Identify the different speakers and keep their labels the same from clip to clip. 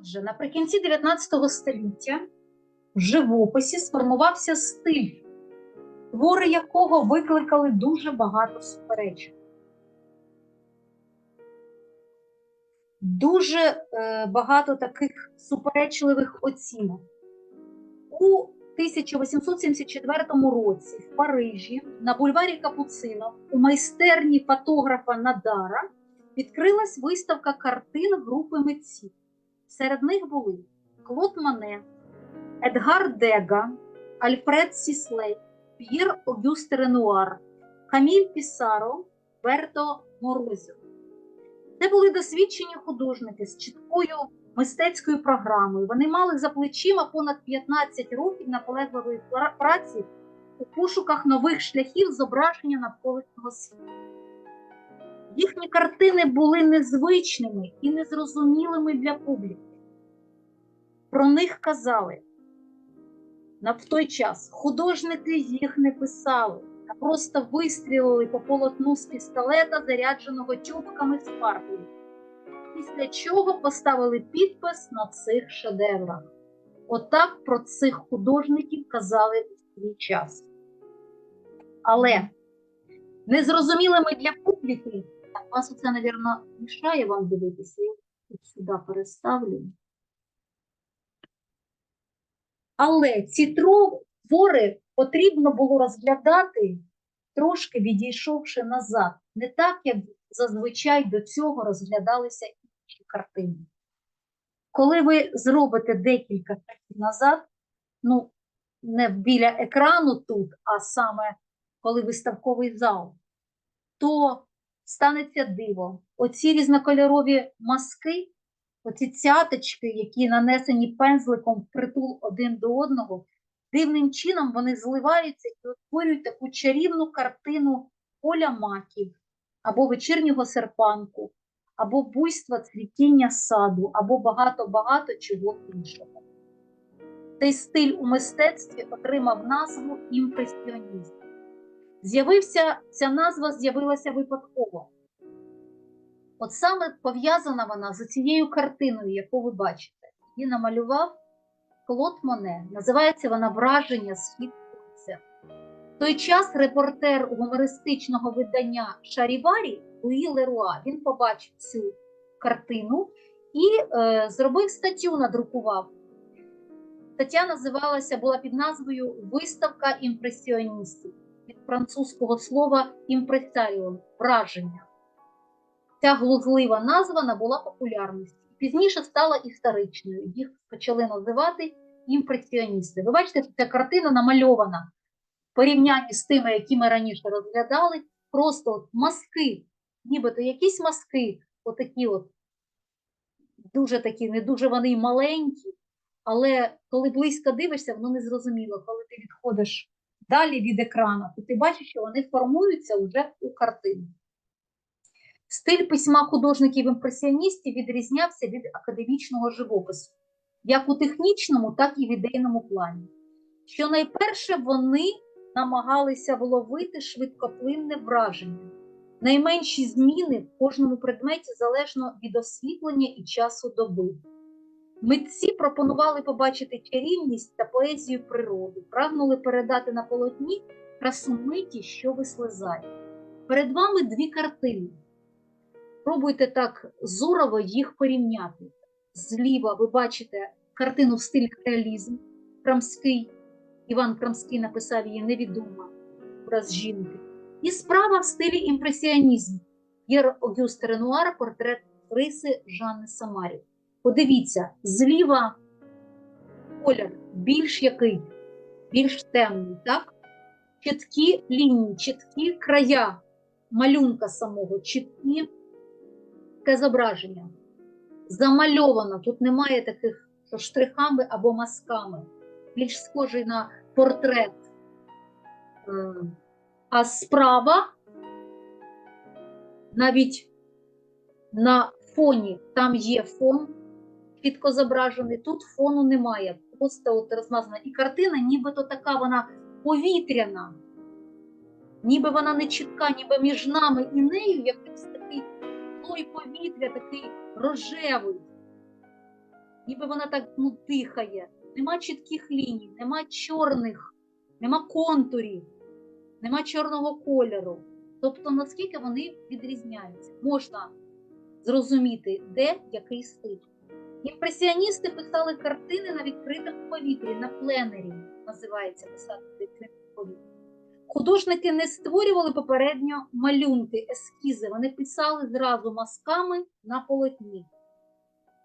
Speaker 1: Отже, наприкінці 19 століття в живописі сформувався стиль, твори якого викликали дуже багато суперечок. Дуже е, багато таких суперечливих оцінок. У 1874 році в Парижі на бульварі Капуцинов у майстерні фотографа Надара відкрилась виставка картин групи митців. Серед них були Клод Мане, Едгар Дега, Альфред Сіслей, П'єр Огюст Ренуар, Каміль Пісаро, Берто Морозо. Це були досвідчені художники з чіткою мистецькою програмою. Вони мали за плечима понад 15 років наполегливої праці у пошуках нових шляхів зображення навколишнього світу. Їхні картини були незвичними і незрозумілими для публіки. Про них казали на в той час художники їх не писали, а просто вистрілили по полотну з пістолета, зарядженого тюбками з фарбою. Після чого поставили підпис на цих шедеврах. Отак про цих художників казали в свій час. Але незрозумілими для публіки, вас оце, мабуть, мішає вам дивитися, я тут сюди переставлю. Але ці твори потрібно було розглядати, трошки відійшовши назад, не так, як зазвичай до цього розглядалися інші картини. Коли ви зробите декілька кроків назад, ну, не біля екрану тут, а саме коли виставковий зал, то станеться диво. Оці різнокольорові маски, оці цяточки, які нанесені пензликом впритул один до одного, дивним чином вони зливаються і утворюють таку чарівну картину поля маків, або вечірнього серпанку, або буйства цвітіння саду, або багато-багато чого іншого. Цей стиль у мистецтві отримав назву імпресіонізм. З'явився, ця назва з'явилася випадково. От саме пов'язана вона з цією картиною, яку ви бачите. Її намалював Клод Моне. Називається вона Враження світ сонця. В той час репортер гумористичного видання Шаріварі Луї Леруа він побачив цю картину і е, зробив статтю, надрукував. Стаття називалася була під назвою Виставка імпресіоністів від французького слова імпресаріон враження. Ця глузлива назва набула популярності. Пізніше стала історичною. Їх почали називати імпресіоністи. Ви бачите, ця картина намальована в порівнянні з тими, які ми раніше розглядали, просто от маски, нібито якісь маски, отакі от, дуже такі, не дуже вони маленькі, але коли близько дивишся, воно не зрозуміло. Коли ти відходиш далі від екрану, то ти бачиш, що вони формуються вже у картину. Стиль письма художників-імпресіоністів відрізнявся від академічного живопису, як у технічному, так і в ідейному плані. Що найперше вони намагалися вловити швидкоплинне враження, найменші зміни в кожному предметі залежно від освітлення і часу доби. Митці пропонували побачити чарівність та поезію природи, прагнули передати на полотні красу миті, що вислизає. Перед вами дві картини. Пробуйте так зорово їх порівняти. Зліва ви бачите картину в стилі реалізм. Крамський, Іван Крамський написав її невідома образ жінки. І справа в стилі імпресіонізм. П'єр Огюст Ренуар, портрет Риси Жанни Самарі. Подивіться, зліва колір більш який, більш темний, так? Чіткі лінії, чіткі края малюнка самого, чіткі таке зображення. Замальовано, тут немає таких що штрихами або мазками, більш схожий на портрет. Е, А справа навіть на фоні там є фон, чітко зображений, тут фону немає. Просто от розмазана. І картина нібито така вона повітряна, ніби вона не чітка, ніби між нами і нею якийсь такий слой повітря, такий рожевий. ніби вона так ну, дихає. Нема чітких ліній, нема чорних, нема контурів, нема чорного кольору. Тобто, наскільки вони відрізняються, можна зрозуміти, де який стиль. Імпресіоністи писали картини на відкритому повітрі, на пленері, називається писати відкритому повітрі. Художники не створювали попередньо малюнки, ескізи, вони писали зразу мазками на полотні.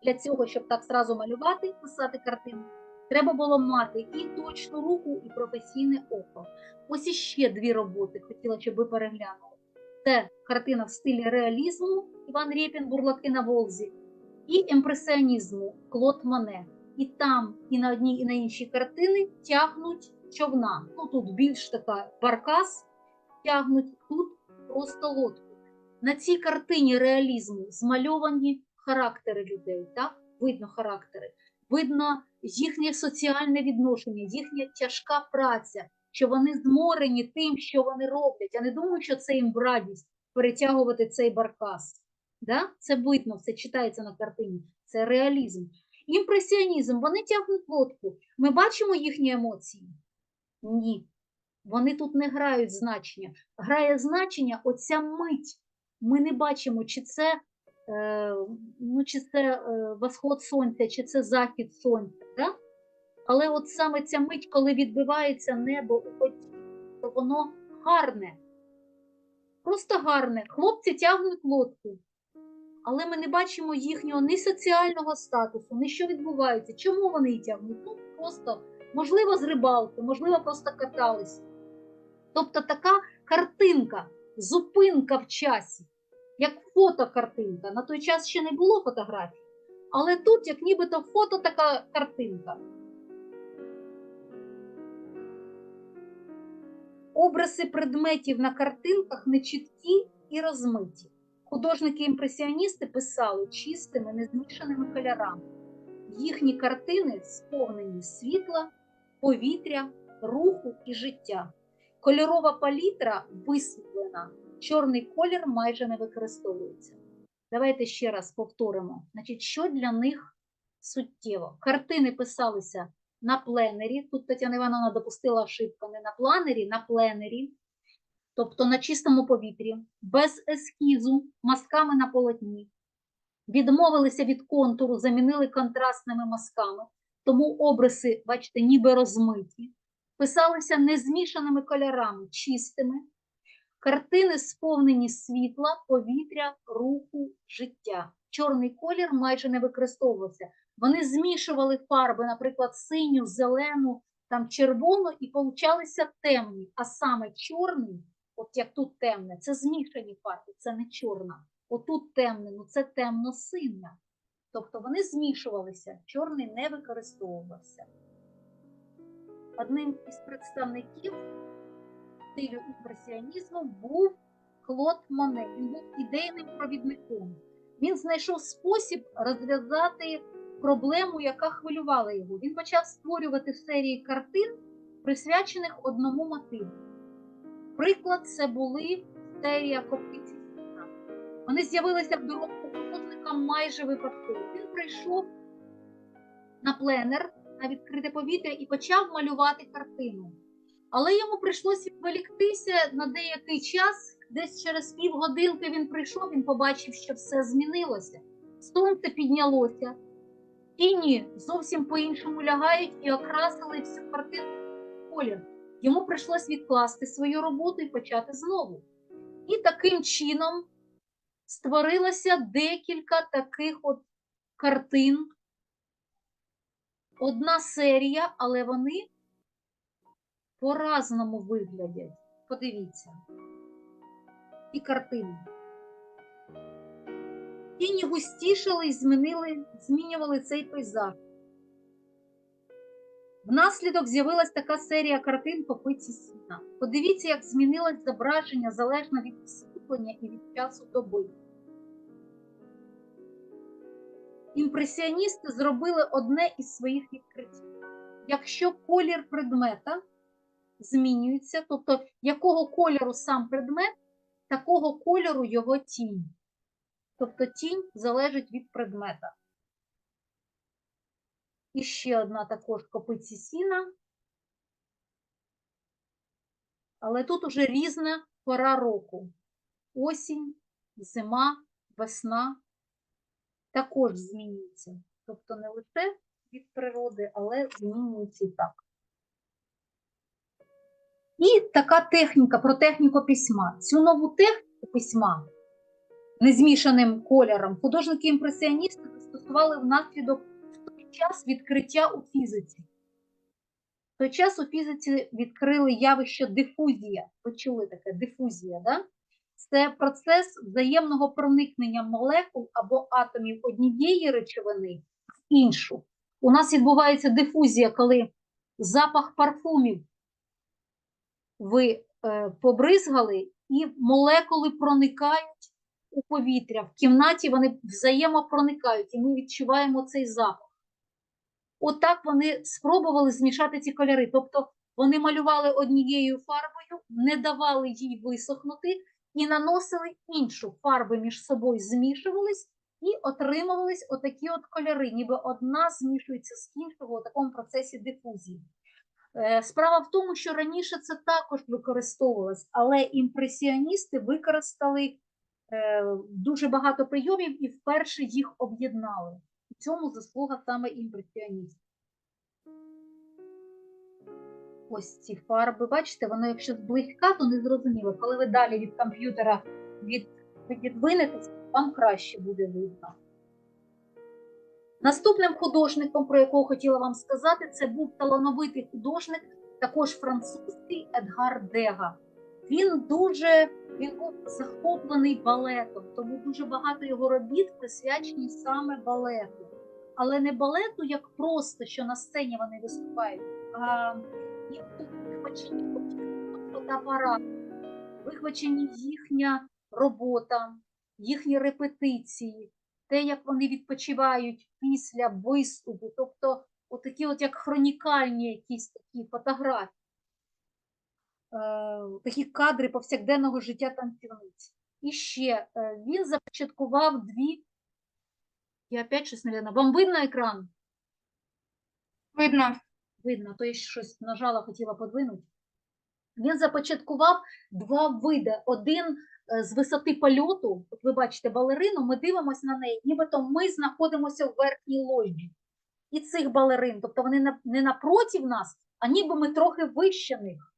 Speaker 1: Для цього, щоб так зразу малювати, писати картину, треба було мати і точну руку, і професійне око. Ось іще дві роботи хотіла, щоб ви переглянули. Це картина в стилі реалізму Іван Рєпін Бурлаки на Волзі і імпресіонізму Клод Мане. І там, і на одній, і на іншій картини тягнуть човна. Ну тут більш така баркас тягнуть, тут просто лодку. На цій картині реалізму змальовані характери людей, так? Видно характери, видно їхнє соціальне відношення, їхня тяжка праця, що вони зморені тим, що вони роблять. Я не думаю, що це їм радість перетягувати цей баркас. Да? Це видно, це читається на картині. Це реалізм. Імпресіонізм, вони тягнуть лодку. Ми бачимо їхні емоції? Ні. Вони тут не грають значення. Грає значення оця мить. Ми не бачимо, чи це, е, ну, чи це е, восход сонця, чи це захід сонця. Да? Але от саме ця мить, коли відбивається небо то воно гарне. Просто гарне. Хлопці тягнуть лодку. Але ми не бачимо їхнього ні соціального статусу, ні що відбувається. Чому вони тягнуть? Ну, просто, можливо, з рибалки, можливо, просто катались. Тобто така картинка, зупинка в часі, як фотокартинка. На той час ще не було фотографій. Але тут, як нібито фото, така картинка. Образи предметів на картинках нечіткі і розмиті. Художники-імпресіоністи писали чистими, незмішаними кольорами. Їхні картини сповнені світла, повітря, руху і життя. Кольорова палітра висвітлена, чорний колір майже не використовується. Давайте ще раз повторимо. Значить, що для них суттєво? Картини писалися на пленері. Тут Тетяна Івановна допустила ошибку не на планері, на пленері тобто на чистому повітрі, без ескізу, мазками на полотні. Відмовилися від контуру, замінили контрастними мазками, тому обриси, бачите, ніби розмиті, писалися незмішаними кольорами, чистими. Картини сповнені світла, повітря, руху, життя. Чорний колір майже не використовувався. Вони змішували фарби, наприклад, синю, зелену, там червону, і получалися темні, а саме чорний от як тут темне, це змішані фарби, це не чорна. Отут темне, ну це темно-синя. Тобто вони змішувалися, чорний не використовувався. Одним із представників стилю імпресіонізму був Клод Моне. Він був ідейним провідником. Він знайшов спосіб розв'язати проблему, яка хвилювала його. Він почав створювати серії картин, присвячених одному мотиву. Приклад, це були серія копиці. Вони з'явилися в дорогу художника майже випадково. Він прийшов на пленер на відкрите повітря і почав малювати картину. Але йому прийшлося відволіктися на деякий час. Десь через півгодинки він прийшов, він побачив, що все змінилося. Сонце піднялося, тіні зовсім по-іншому лягають і окрасили всю картину колір йому прийшлось відкласти свою роботу і почати знову. І таким чином створилося декілька таких от картин. Одна серія, але вони по-разному виглядять. Подивіться. І картини. Тіні густішали і змінили, змінювали цей пейзаж. Внаслідок з'явилась така серія картин по пиці сіна. Подивіться, як змінилось зображення залежно від освітлення і від часу доби. Імпресіоністи зробили одне із своїх відкриттів. Якщо колір предмета змінюється, тобто якого кольору сам предмет, такого кольору його тінь. Тобто тінь залежить від предмета. І ще одна також копиці сіна. Але тут уже різна пора року. Осінь, зима, весна також змінюється. Тобто не лише від природи, але змінюється і так. І така техніка про техніку письма. Цю нову техніку письма незмішаним кольором художники-імпресіоністи застосували внаслідок час відкриття у фізиці. В той час у фізиці відкрили явище дифузія. Ви чули таке дифузія, да? Це процес взаємного проникнення молекул або атомів однієї речовини в іншу. У нас відбувається дифузія, коли запах парфумів ви е, побризгали, і молекули проникають у повітря. В кімнаті вони взаємопроникають, і ми відчуваємо цей запах. Отак вони спробували змішати ці кольори. Тобто вони малювали однією фарбою, не давали їй висохнути і наносили іншу фарби між собою, змішувались і отримувались отакі от кольори, ніби одна змішується з іншого у такому процесі дифузії. Е, Справа в тому, що раніше це також використовувалось, але імпресіоністи використали е, дуже багато прийомів і вперше їх об'єднали. Цьому заслуга саме імпресіоністів. Ось ці фарби, бачите, воно якщо зблизька, то не зрозуміло. Коли ви далі від комп'ютера від, відвинетесь, вам краще буде видно. Наступним художником, про якого хотіла вам сказати, це був талановитий художник, також французький Едгар Дега. Він дуже він був захоплений балетом, тому дуже багато його робіт присвячені саме балету. Але не балету, як просто, що на сцені вони виступають, а їх вихвачені фотоапарат, вихвачені їхня робота, їхні репетиції, те, як вони відпочивають після виступу, тобто отакі, от як хронікальні якісь такі фотографії, е, такі кадри повсякденного життя танцівниць. І ще е, він започаткував дві. Я опять щось, мабуть, вам видно екран?
Speaker 2: Видно.
Speaker 1: Видно, то я щось нажала, хотіла подвинути. Він започаткував два види. Один е, з висоти польоту, от ви бачите балерину, ми дивимося на неї, нібито ми знаходимося в верхній ложі. І цих балерин, тобто вони не напротив нас, а ніби ми трохи вище них.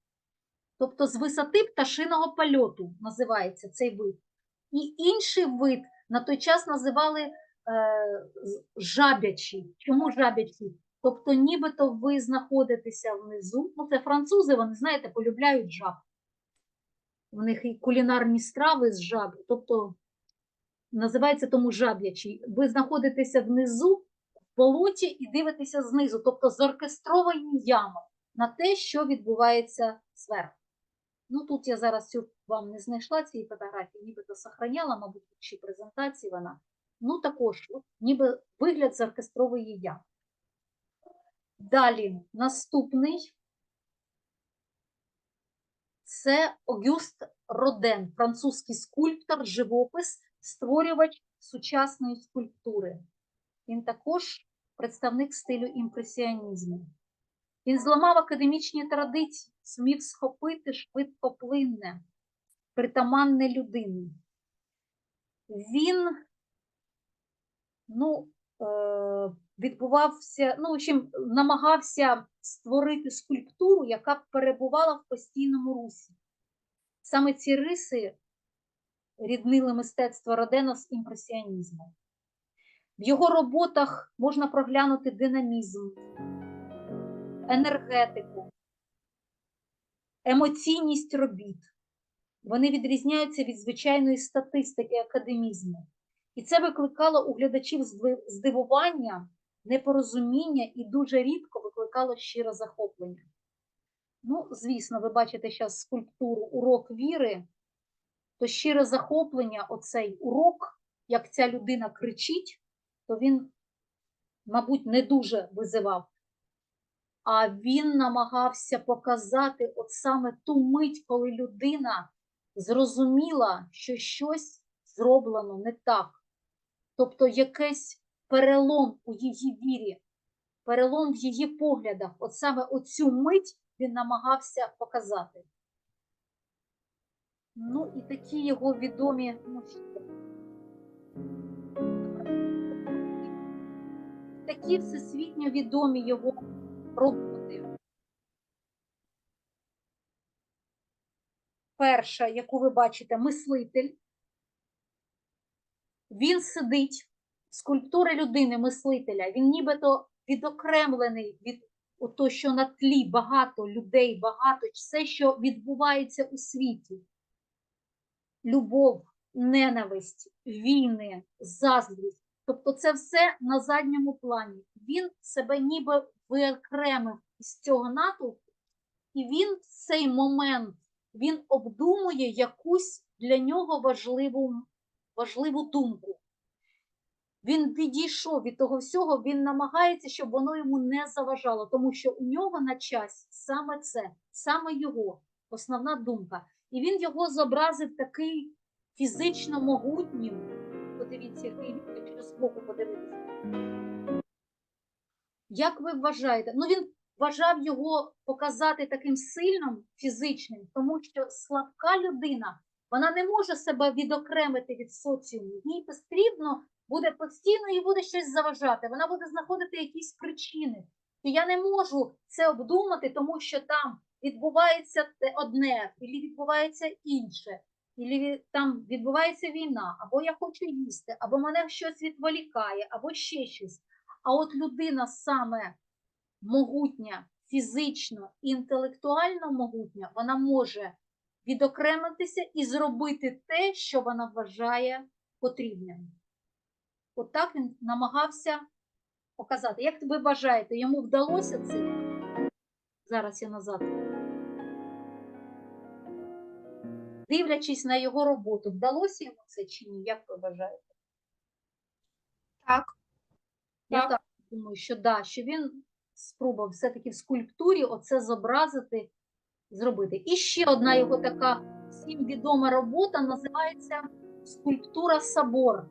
Speaker 1: Тобто з висоти пташиного польоту називається цей вид. І інший вид на той час називали жабячий. Чому жабячий? Тобто, нібито ви знаходитеся внизу. Ну, це французи, вони, знаєте, полюбляють жаб. У них і кулінарні страви з жаб, тобто називається тому жаб'ячий. Ви знаходитеся внизу в болоті і дивитеся знизу, тобто з оркестровані ями на те, що відбувається зверху. Ну, тут я зараз цю вам не знайшла цієї фотографії, нібито сохраняла, мабуть, іншій презентації вона. Ну, також, ніби вигляд з оркестрової ями. Далі, наступний це Огюст Роден, французький скульптор, живопис, створювач сучасної скульптури. Він також представник стилю імпресіонізму. Він зламав академічні традиції, зумів схопити швидкоплинне, притаманне людині. Він ну, е, відбувався, ну, в общем, намагався створити скульптуру, яка перебувала в постійному русі. Саме ці риси ріднили мистецтво Родена з імпресіонізмом. В його роботах можна проглянути динамізм, енергетику, емоційність робіт. Вони відрізняються від звичайної статистики академізму. І це викликало у глядачів здивування, непорозуміння і дуже рідко викликало щире захоплення. Ну, звісно, ви бачите зараз скульптуру урок віри, то щире захоплення, оцей урок, як ця людина кричить, то він, мабуть, не дуже визивав. А він намагався показати от саме ту мить, коли людина зрозуміла, що щось зроблено не так. Тобто якийсь перелом у її вірі перелом в її поглядах. От саме оцю мить він намагався показати. Ну і такі його відомі. Такі всесвітньо відомі його роботи. Перша, яку ви бачите, мислитель. Він сидить, скульптури людини, мислителя, він нібито відокремлений від того, що на тлі багато людей, багато все, що відбувається у світі. Любов, ненависть, війни, заздрість. Тобто це все на задньому плані. Він себе ніби виокремив із цього натовпу, і він в цей момент він обдумує якусь для нього важливу, важливу думку. Він відійшов від того всього, він намагається, щоб воно йому не заважало, тому що у нього на часі саме це, саме його основна думка. І він його зобразив такий фізично могутнім. Подивіться, який він, якщо збоку подивитися. Як ви вважаєте? Ну він вважав його показати таким сильним фізичним, тому що слабка людина, вона не може себе відокремити від соціуму. Їй потрібно буде постійно і буде щось заважати. Вона буде знаходити якісь причини. І я не можу це обдумати, тому що там відбувається одне, і відбувається інше, і там відбувається війна, або я хочу їсти, або мене щось відволікає, або ще щось. А от людина саме могутня, фізично інтелектуально могутня, вона може відокремитися і зробити те, що вона вважає потрібним. От він намагався показати. Як ви вважаєте, йому вдалося це? Зараз я назад. Дивлячись на його роботу, вдалося йому це чи ні? Як ви вважаєте?
Speaker 2: Так.
Speaker 1: Я
Speaker 2: Так.
Speaker 1: так думаю, що да, що він спробував все-таки в скульптурі оце зобразити, зробити. І ще одна його така всім відома робота називається Скульптура Собор.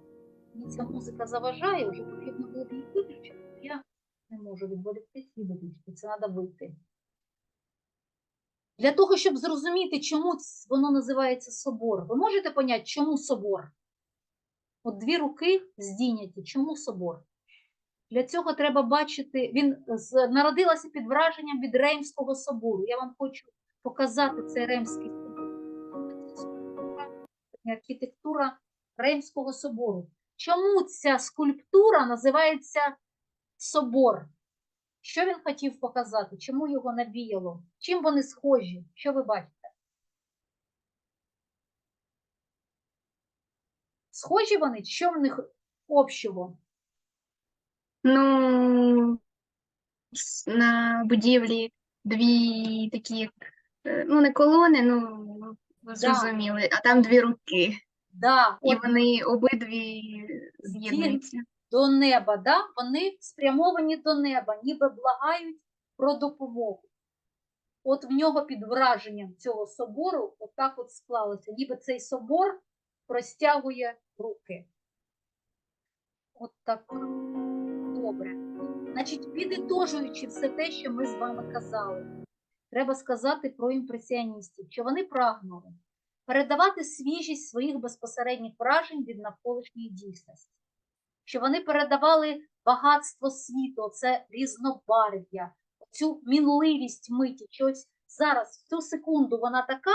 Speaker 1: Мені ця музика заважає, вже потрібно було її виключити. Я не можу відволіктись і виключити. Це треба вийти. Для того, щоб зрозуміти, чому воно називається собор, ви можете поняти, чому собор? От дві руки здійняті. Чому собор? Для цього треба бачити, він народилася під враженням від Реймського собору. Я вам хочу показати цей скульптура, архітектура Римського собору. Чому ця скульптура називається собор? Що він хотів показати? Чому його навіяло? Чим вони схожі? Що ви бачите? Схожі вони? Що в них общого?
Speaker 2: Ну, на будівлі дві такі, е, ну, не колони, ну, ви
Speaker 1: Да.
Speaker 2: зрозуміли, а там дві руки.
Speaker 1: Да,
Speaker 2: І
Speaker 1: от
Speaker 2: вони обидві з'єднуються.
Speaker 1: до неба, да? вони спрямовані до неба, ніби благають про допомогу. От в нього під враженням цього собору отак от склалося, ніби цей собор простягує руки. От так добре. Значить, підітожуючи все те, що ми з вами казали, треба сказати про імпресіоністів, що вони прагнули передавати свіжість своїх безпосередніх вражень від навколишньої дійсності що вони передавали багатство світу, це різнобарв'я, цю мінливість миті. що ось зараз в цю секунду вона така,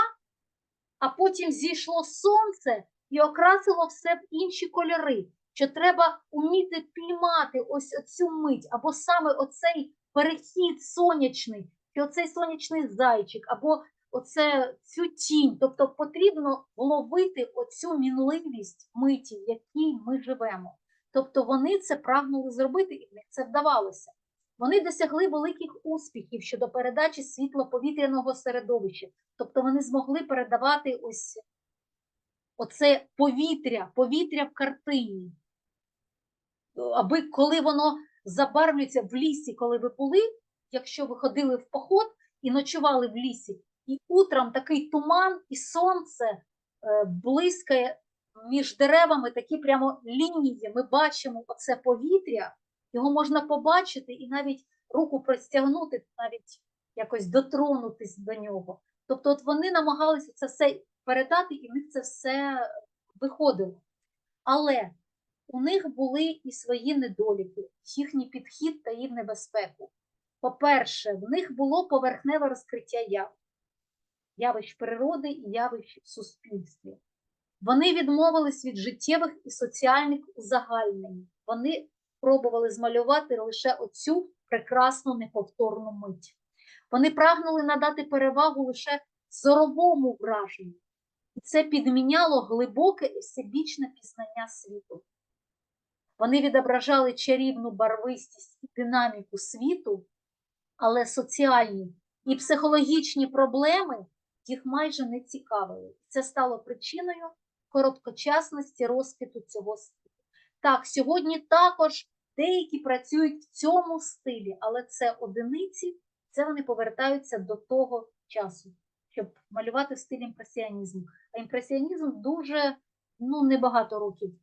Speaker 1: а потім зійшло сонце і окрасило все в інші кольори. Що треба уміти піймати ось цю мить, або саме оцей перехід сонячний, що оцей сонячний зайчик, або оце цю тінь. Тобто потрібно вловити оцю мінливість миті, в якій ми живемо. Тобто вони це прагнули зробити, і в це вдавалося. Вони досягли великих успіхів щодо передачі світлоповітряного середовища. Тобто вони змогли передавати ось оце повітря, повітря в картині. Аби коли воно забарвлюється в лісі, коли ви були, якщо ви ходили в поход і ночували в лісі, і утром такий туман і сонце е, блискає між деревами такі прямо лінії. Ми бачимо оце повітря, Його можна побачити і навіть руку простягнути, навіть якось дотронутись до нього. Тобто, от вони намагалися це все передати, і в них це все виходило. Але у них були і свої недоліки, їхній підхід та їм небезпеку. По-перше, в них було поверхневе розкриття яв, явищ природи і явищ в суспільстві. Вони відмовились від життєвих і соціальних узагальнень. Вони пробували змалювати лише оцю прекрасну неповторну мить. Вони прагнули надати перевагу лише зоровому враженню, і це підміняло глибоке і всебічне пізнання світу. Вони відображали чарівну барвистість і динаміку світу, але соціальні і психологічні проблеми їх майже не цікавили. Це стало причиною короткочасності розквіту цього стилю. Так, сьогодні також деякі працюють в цьому стилі, але це одиниці, це вони повертаються до того часу, щоб малювати в стилі імпресіонізму. А імпресіонізм дуже ну, небагато років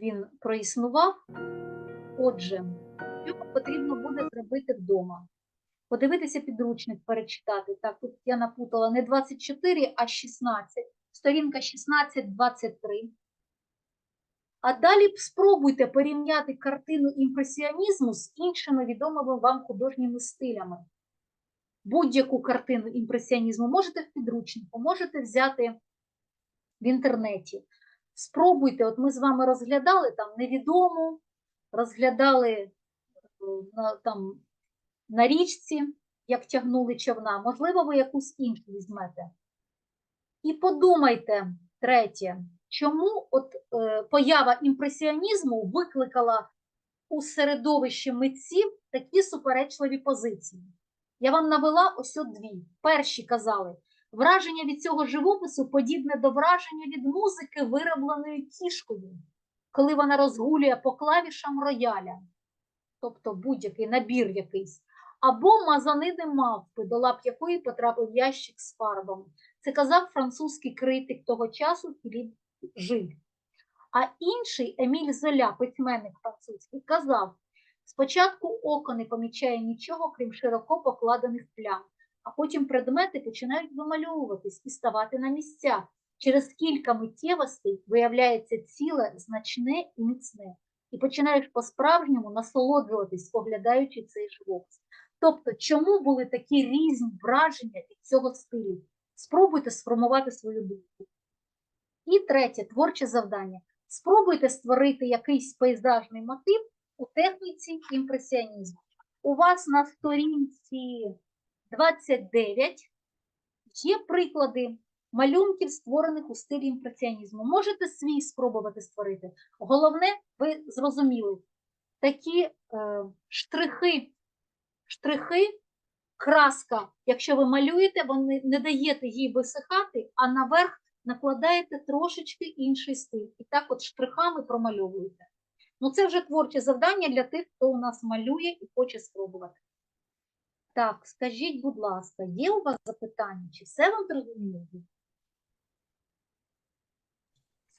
Speaker 1: він проіснував. Отже, що потрібно буде зробити вдома? Подивитися підручник, перечитати. Так, тут я напутала не 24, а 16. Сторінка 16-23. А далі спробуйте порівняти картину імпресіонізму з іншими відомими вам художніми стилями. Будь-яку картину імпресіонізму можете в підручнику, можете взяти в інтернеті. Спробуйте, от ми з вами розглядали там невідому, розглядали на, там, на річці, як тягнули човна. Можливо, ви якусь іншу візьмете. І подумайте, третє, чому от, е, поява імпресіонізму викликала у середовищі митців такі суперечливі позиції. Я вам навела ось от дві. Перші казали, враження від цього живопису подібне до враження від музики, виробленої кішкою, коли вона розгулює по клавішам рояля, тобто будь-який набір якийсь, або мазанини мавпи, до лап якої потрапив ящик з фарбами. Це казав французький критик того часу Філіп Жиль. А інший Еміль Золя, письменник французький, казав: спочатку око не помічає нічого, крім широко покладених плям, а потім предмети починають вимальовуватись і ставати на місця. Через кілька миттєвостей виявляється ціле, значне і міцне, і починаєш по-справжньому насолоджуватись, споглядаючи цей живопис. Тобто, чому були такі різні враження від цього стилю? Спробуйте сформувати свою думку. І третє творче завдання. Спробуйте створити якийсь пейзажний мотив у техніці імпресіонізму. У вас на сторінці 29 є приклади малюнків, створених у стилі імпресіонізму. Можете свій спробувати створити. Головне, ви зрозуміли, такі е, штрихи, штрихи, краска, якщо ви малюєте, ви не даєте їй висихати, а наверх накладаєте трошечки інший стиль. І так от штрихами промальовуєте. Ну, це вже творче завдання для тих, хто у нас малює і хоче спробувати. Так, скажіть, будь ласка, є у вас запитання? Чи все вам зрозуміло?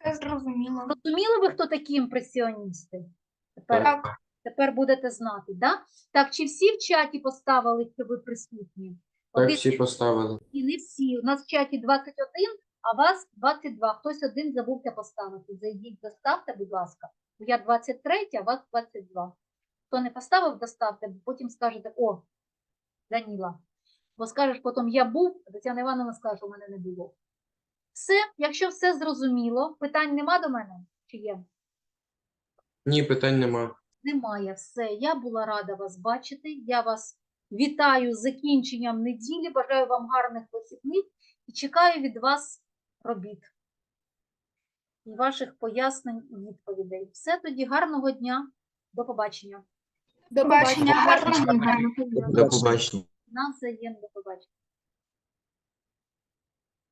Speaker 3: Все зрозуміло.
Speaker 1: Зрозуміли ви, хто такі імпресіоністи? Тепер,
Speaker 3: Так,
Speaker 1: тепер будете знати, да? Так, чи всі в чаті поставили, що ви присутні?
Speaker 4: Так,
Speaker 1: Один-
Speaker 4: всі поставили.
Speaker 1: І не всі. У нас в чаті 21, а вас 22. Хтось один забувся поставити. Зайдіть, доставте, будь ласка. Бо Я 23, а вас 22. Хто не поставив, доставте, бо потім скажете, о, Даніла. Бо скажеш потім, я був, а Тетяна Івановна скаже, що в мене не було. Все, якщо все зрозуміло, питань нема до мене? Чи є?
Speaker 4: Ні, питань нема.
Speaker 1: Немає. Все. Я була рада вас бачити. Я вас вітаю з закінченням неділі. Бажаю вам гарних вихідних і чекаю від вас робіт і ваших пояснень і відповідей. Все тоді гарного дня. До побачення.
Speaker 3: до побачення. Гарного дня.
Speaker 4: До побачення.
Speaker 1: Навзаєм до побачення.